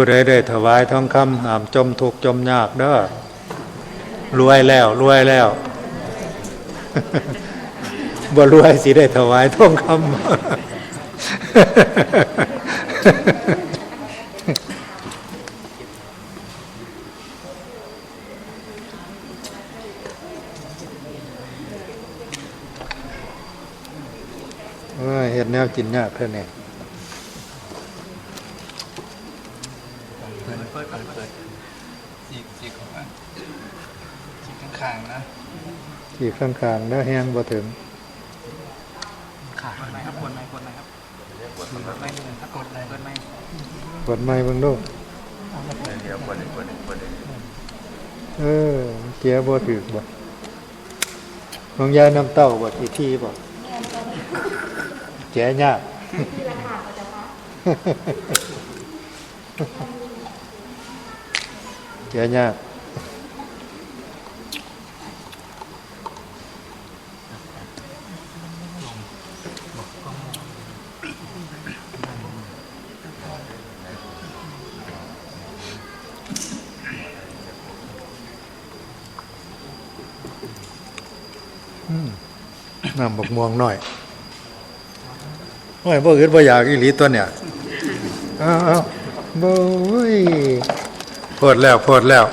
ผู้ใดได้ถวายทองคำหามจมทุกจมยากเด้อรวยแล้ว รวยแล้วบ่รวยสิได้ถวายทองคำเห็ดแนวกินยากเท่านี้เปิดเปิดเปิดเปิด จีกจีกของมันจีกข้างๆนะที่ข้างๆแล้วแห้งบ่ถึงขาดไหมครับกดไหมกดไหมครับกดไหมถ้ากดเลยกดไหมกดไม้เบิ่งดูเดี๋ยวกดเลยกดเลยกดเลยเออเกียร์บ่ถึกบ่ของยายน้ำเต้าบ่ที่ที่บ่แจ๋ยากแจ๋ ยากน้ำบกม่วงหน่อยโอ้ยบ่อื่นบ่อยากอีหลีตัวเนี่ย อ้าวอ้าวบ่เว้ย พดแล้วโพดแล้ว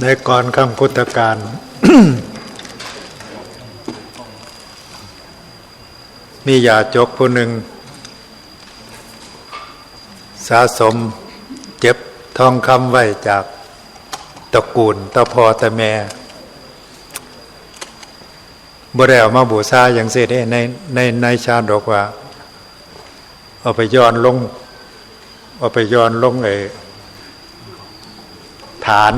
ในก่อนคำพุทธการมียาจกผู้หนึ่ง สะสมเจ็บทองคำไว้จากตระกูลตะพอตะแม่ บ่ได้เอามาบูชาอย่างเสด็จในในในชาดกว่า เอาไปย้อนลง เอาไปย้อนลงไอ้ฐาน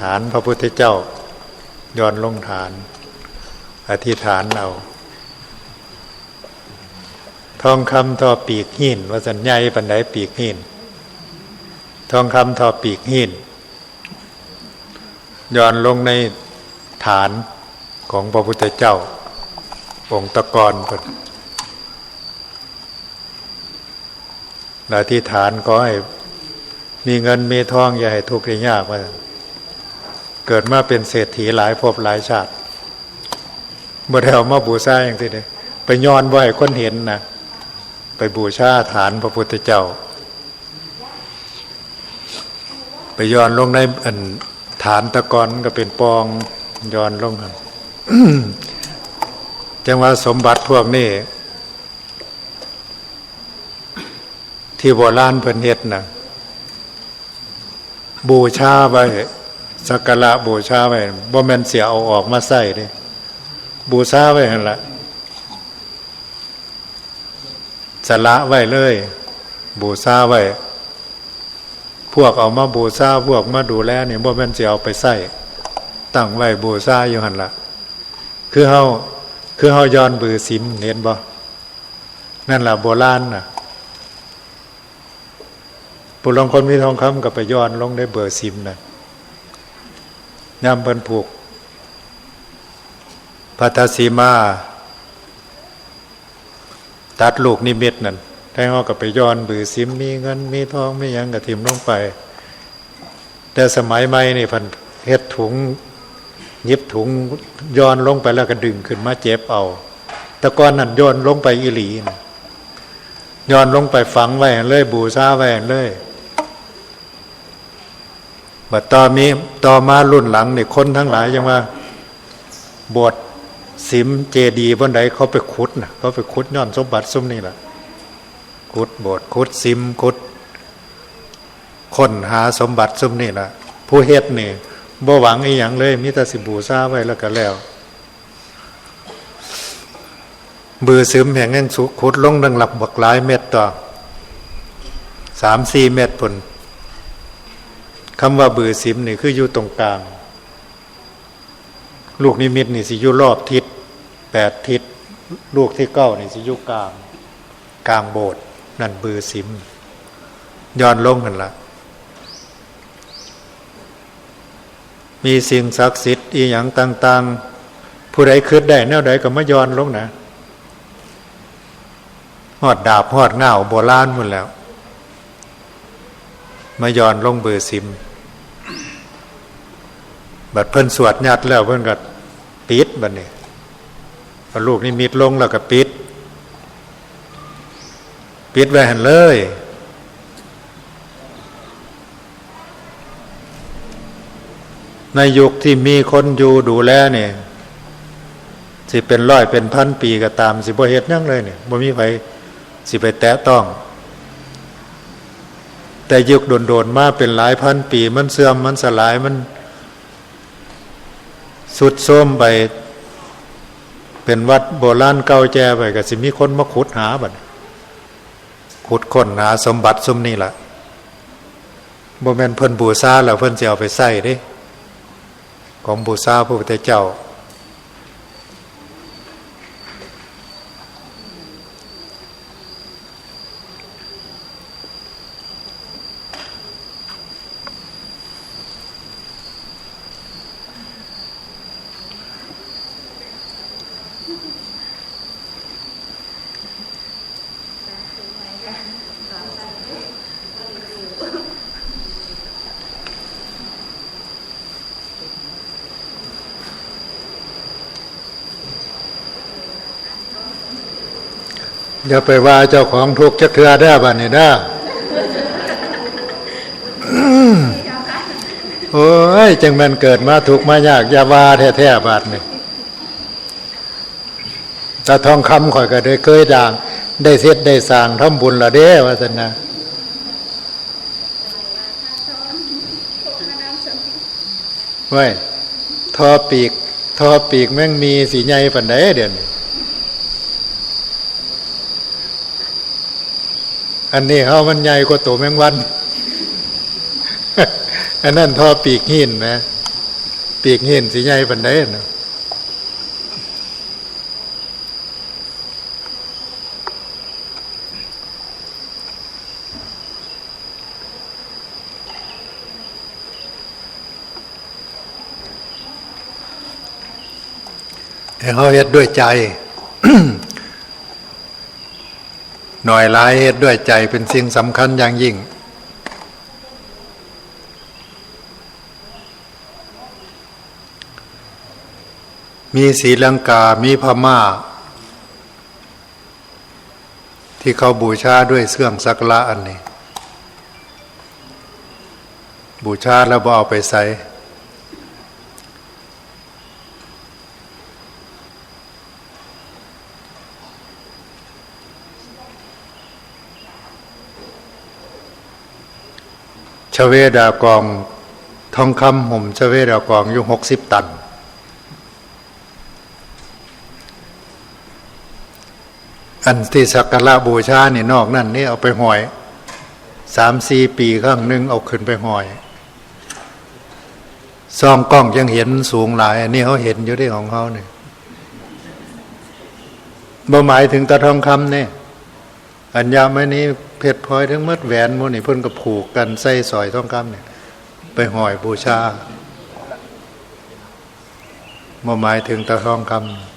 ฐานพระพุทธเจ้าย้อนลงฐาน อธิษฐานเอาทองคำทอปีกหินว่าสัญญาปันไดปีกหินทองคำทอปีกหินย้อนลงในฐานของพระพุทธเจ้า องตะกอนพนและที่ฐานก็ให้มีเงินมีทองอย่าให้ทุกข์ให้ยากว่าเกิดมาเป็นเศรษฐีหลายภพหลายชาติบ่ได้เอามาบูชาอย่างที่ได้ไปย้อนบ่ให้คนเห็นนะไปบูชาฐานพระพุทธเจ้า ไปย้อนลงในอันฐานตะกอนก็เป็นปองย้อนลงครับ จังว่าสมบัติพวกนี้ ที่โบราณเพิ่นเฮ็ดนะบูชาไว้สักการะบูชาไว้บ่แม่นเสียเอาออกมาใส่ด้บูชาไว้หั่นละสละไว้เลย บูชาไว้พวกเอามาบูชาพวกมาดูแลนี่บ่แม่นสิเอาไปใส่ตั้งไว้บูชาอยู่หั่นละคือเฮา คือเฮาย้อนบือสิมเห็นบ่นั่นแหละโบราณน่ะผู้ลางคนมีทองคำก็ไปย้อนลงได้เบอร์สิมน่ะยามเพิ่นผูกพัทสีมา ตัดลูกนิมิตนั่นแทงเอกับไปย้อนบือซิมมีเงินมีทองมียังกับทิมลงไป แต่สมัยใหม่นี่พันเฮ็ดถุง หยิบถุงย้อนลงไปแล้วก็ดึงขึ้นมาเจ็บเอาต่ก่อนนั่นย้อนลงไปอีหลีนย้อนลงไปฝังไว้เลยบูชาไว้เลยบัดต่อมีต่อมารุ่นหลังนี่คนทั้งหลายยังว่าบวชสิมเจดีย์บนใดเขาไปขุดนะเขาไปขุดย้อนสมบัติซุมนี่แหละขุดบสถ์ขุดสิมขุดค้นหาสมบัติซุมนี่แหละผู้เฮ็ดนี่ บ่หวังอีหยังเลยมิตรสิบูซาไว้แล้วก็แล้ว บือซึมแห่งแห่งสุขุดลงดังหลับบักหลายเม็ดต่อสามสี่เม็ดผลคำว่าบือซิมนี่คืออยู่ตรงกลาง ลูกนิมิตนี่สิอยู่รอบทิศแปดทิศลูกที่เก้านี่สิอยู่กลาง กลางโบสถ์นั่นบือสิมย้อนลงกันละ มีสิ่งศักดิ์สิทธิ์อีหยังต่าง ๆ ผู้ใดคิดได้แนวใดก็มาย้อนลงนะหอดดาบหอดเงาโบราณหมดแล้วมาย้อนลงเบอร์ซิม บัดเพิ่นสวดยัดแล้วเพิ่นก็ปิดบัดนี้ลูกนี่มิดลงแล้วก็ปิด ปิดไว้หันเลย ในยุคที่มีคนอยู่ดูแลเนี่ยสิเป็นร้อยเป็นพันปีก็ตาม สิบ่เฮ็ดยังเลยเนี่ยบ่มีไผสิไปแตะต้อง แต่ยุคโดนๆมาเป็นหลายพันปี มันเสื่อมมันสลายมันสุดโทมไป เป็นวัดโบราณเก่าแก่ไปก็สิมีคนมาขุดหาบัดขุดค้นหาสมบัติสมนี่ล่ะบ่แม่นเพิ่นบูชาแล้วเพิ่นสิเอาไปใส่เด้ ของบูชาพระพุทธเจ้า อย่าไปว่าเจ้าของทุกข์จักเทือได้บ้านนี่ได้โอ้ยจังมันเกิดมาทุกข์มายากอย่าว่าแท้ๆบาดนี่ตาทองคำข่อยก็ได้เคยด่าง ได้เสร็จได้สางทำบุญละเด้ว่าสันนะเว้ยทอปีก ทอปีกแม่งมีสีใหญ่ปันไดเดี๋ยวนี้ อันนี้เขามันใหญ่กว่าตัวแมงวัน อันนั้นทอปีกหินนะ ปีกหินสีใหญ่ปันไดนะแต่เขาเฮ็ดด้วยใจ หน่อยหลายเหตุด้วยใจเป็นสิ่งสำคัญอย่างยิ่ง มีศรีลังกา มีพม่า ที่เขาบูชาด้วยเสื่องสักละอันนี้ บูชาแล้วบ่เอาไปใส่ ชเวดากองทองคำห่มชเวดากองอยู่หกสิบตัน อันที่สักการะบูชาเนี่ยนอกนั่นนี่เอาไปหอยสามสี่ปีครั้งหนึ่งเอาขึ้นไปหอยซองกล้องยังเห็นสูงหลายอันนี้เขาเห็นอยู่ที่ของเขาเนี่ยบ่หมายถึงตะทองคำเนี่ยอัญญามณี เพชรพลอยทั้งมัดแหวนมูนี่เพิ่นก็ผูกกันใส่สอยทองคำเนี่ยไปห้อยบูชาบ่หมายถึงตะทองคำ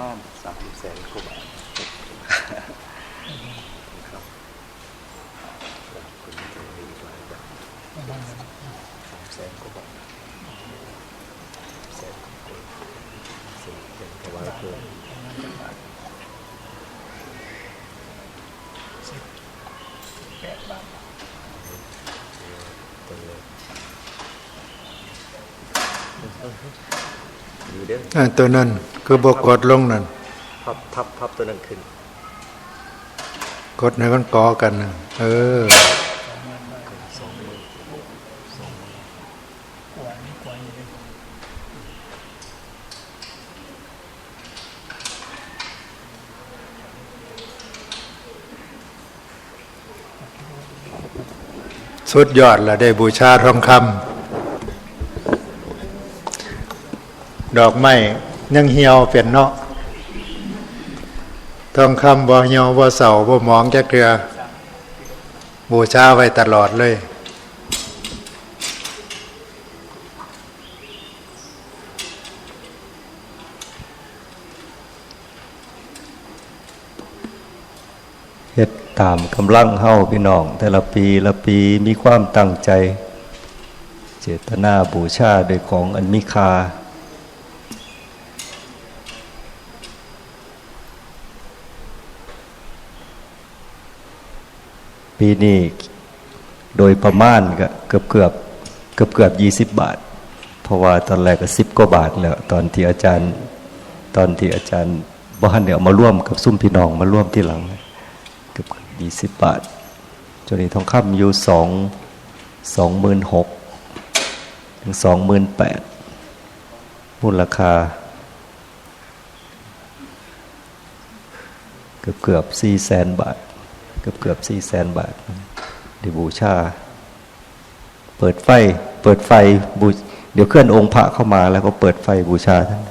มาณสามแสนกว่าบาทแสนกว่าบาทแสนกว่าบาทสี่เป็นถวายเพื่อนตัวเล็กอยู่เด้ออ่าตัวนั้น ก็อบวกกดลงนั่นพับพับพับตัวนั้นขึ้น กดในกันกอกันนะเออสุดยอดละได้บูชาทองคำดอกไม้ ยังเหี่ยวเป็นเนาะทองคำบ่เหี่ยวบ่เสาบ่หมองจักเทือ บูชาไว้ตลอดเลย เฮ็ดตามกำลังเฮาพี่น้อง แต่ละปีละปีมีความตั้งใจ เจตนาบูชาโดยของอันมีค่า ปีนี้โดยประมาณก็เกือบเกือบเกือบเกือบยี่สิบบาท เพราะว่าตอนแรกก็สิบกว่าบาทแล้วตอนที่อาจารย์ตอนที่อาจารย์บ้านเนี่ยมาร่วมกับซุ้มพี่น้องมาร่วมที่หลังเกือบยี่สิบบาทจนนี้ทองคำอยู่สองสองหมื่นหกถึงสองหมื่นแปดมูลค่าเกือบเกือบสี่แสนบาท เกือบเกือบสี่แสนบาทไดีบูชา เปิดไฟ เปิดไฟบูเดี๋ยวเคลื่อนองค์พระเข้ามาแล้วก็เปิดไฟบูชาท่าน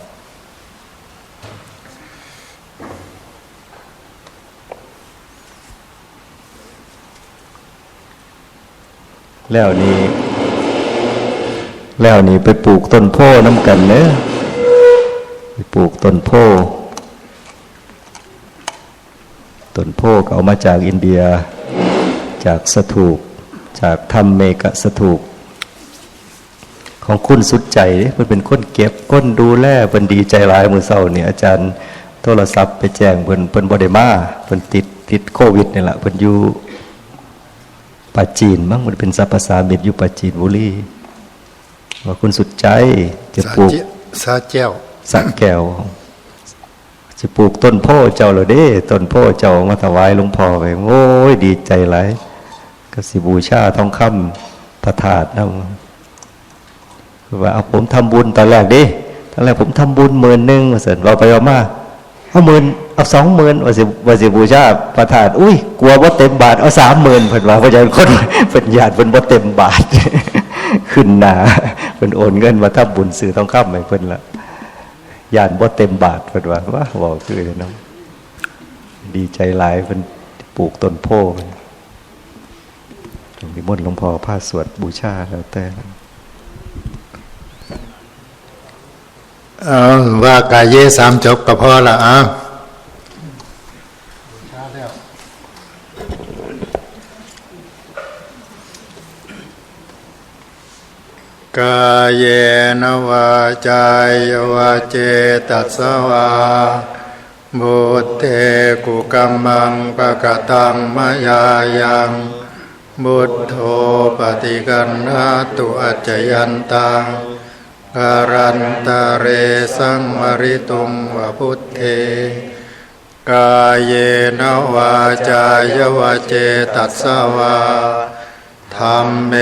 แล้วนี่แล้วนี่ไปปลูกต้นโพน้ำกันเนอะไปปลูกต้นโพ ต้นโพก็เอามาจากอินเดีย จากสถูปจากทำเมกะสถูปของคุณสุดใจเด้มันเป็นคนเก็บก้นดูแลเป็นดีใจร้ายมือเศร้าเนี่ยอาจารย์โทรศัพท์ไปแจ้งเพิ่นเพิ่นบ่ได้มาเพิ่นติดติดโควิดนี่แหละเพิ่นอยู่ปาจีนมั้งมันเป็นสัพภาษาเม็ดอยู่ปาจีนบุรีว่าคุณสุดใจจะสาปลูกเจสาแจ้วสักแก้ว จะปลูกต้นโพเจ้าเหรอเด้ ต้นโพเจ้ามาถวายหลวงพ่อไปโอ้ยดีใจหลายก็สิบูชาทองคำพระธาตุนะว่าเอาผมทำบุญตอนแรกดิตอนแรกผมทำบุญหมื่นหนึ่งมาเสร็จเราไปเอามาเอาหมื่นเอาสองหมื่นว่าสิว่าสิบูชาพระธาตุอุ้ยกลัวว่าเต็มบาทเอาสามหมื่นเพิ่นว่าเพราะฉะนั้นคนเป็นญาติเพิ่นบ่าเต็มบาท ขึ้นหนาเพิ่นโอนเงินมาทำบุญซื้อทองคำให้เพิ่นละ ยานบ่เต็มบาทเพิ่นว่าว่าบอกคือเนาะดีใจหลายเพิ่นปลูกต้นโพธิ์ตรงนี้มดหลวงพ่อผ้าสวดบูชาแล้วแต่เอาว่ากายเยสามจบก็พอละอะ กายเยนวาจายวาเจตัสวาบุตเทกุกัมมังปะกะตังมายายังบุตโธปฏิกันหาตุอัจยันตังการันตะเรสังวริตุงวพุทเทกายเยนวาจายวาเจตัสสวา ธรรมเม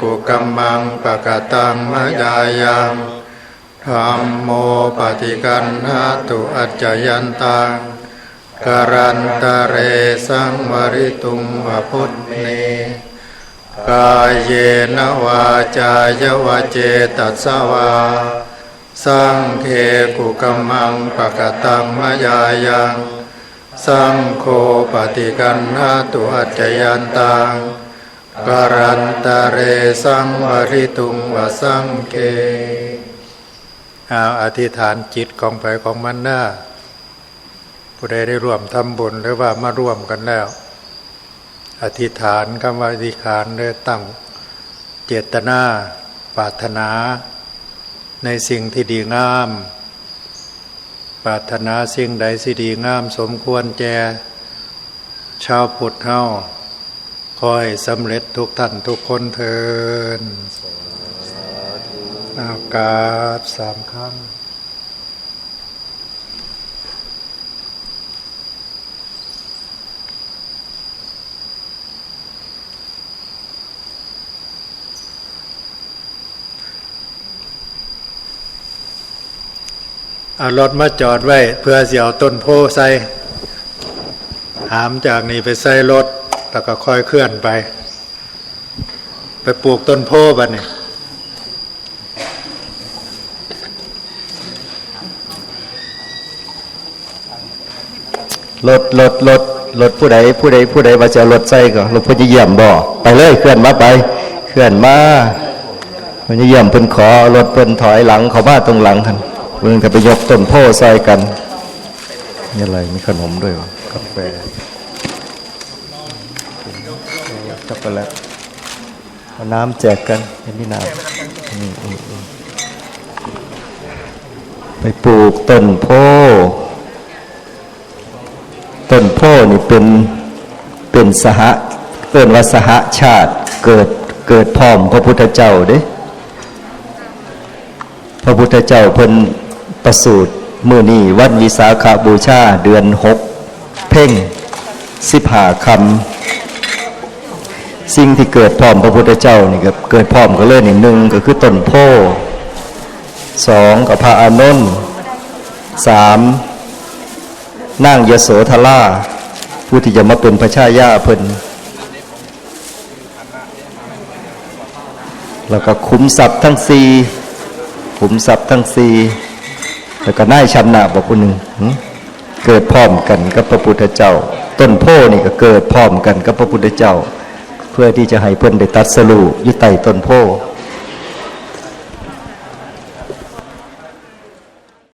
กุกัมมังปะกตังมะยายังธรรมโมปฏิกันหาตุอัจจยันตังการันตเรสังวริตุงวพุทเนกายเยนวาจายวเจตัสวาสังเคกุกัมมังปะกตังมะยายัง สังโฆปฏิกันหาตุอัจจยันตัง การันตะเรสังวริตุงวสังเคเอาอธิษฐานจิตของไปของมันหน้าผู้ใดได้ร่วมทำบุญหรือว่ามาร่วมกันแล้ว อธิษฐานคำว่าอธิษฐานเลยตั้งเจตนาปรารถนา ในสิ่งที่ดีงาม ปรารถนาสิ่งใดสิดีงาม สมควรแจชาวพุทธเฮา คอยสำเร็จทุกท่านทุกคนเทินอากาศสามครั้งเอารถมาจอดไว้ เพื่อเสียวต้นโพใส่หามจากนี้ไปใส่รถ แล้วก็ค่อยเคลื่อนไป ไปปลูกต้นโพบัดนี่รถรถรถรถผู้ใดผู้ใดผู้ใดว่าจะรถใส่ก็รถพญเยี่ยมบ่ไปเลยเคลื่อนมาไป เคลื่อนมาพญเยี่ยมเพิ่นขอรถเพิ่นถอยหลังเขามาตรงหลังท่านเพิ่นก็ไปยกต้นโพใส่กันนี่อะไรมีขนมด้วยวะกาแฟ กโกแลตเอาน้ำแจกกันอันนี้น้ำไปปลูกต้นโพต้นโพนี่เป็นเป็นสหเกินว่าสหชาติเกิดเกิดพร้อมพระพุทธเจ้าเด้พระพุทธเจ้าเพิ่นประสูติมื้อนี้วันวิสาขาบูชาเดือนหกเพ่งสิบหาคำ สิ่งที่เกิดพร้อมพระพุทธเจ้านี่ก็เกิดพร้อมกันเลยนี่หนึ่งก็คือต้นโพสองกับพระอานนท์สามนางยโสธราผู้ที่จะมาเป็นพระชายาเพิ่นแล้วก็คุ้มทรัพย์ทั้งสี่คุ้มทรัพย์ทั้งสี่แล้วก็น่ายชำนาบอกคนหนึ่งเกิดพร้อมกันกับพระพุทธเจ้า ต้นโพนี่ก็เกิดพร้อมกันกับพระพุทธเจ้า พื่อที่จะให้เพื่อนได้ตัดสรุยุไต่ต้นโพ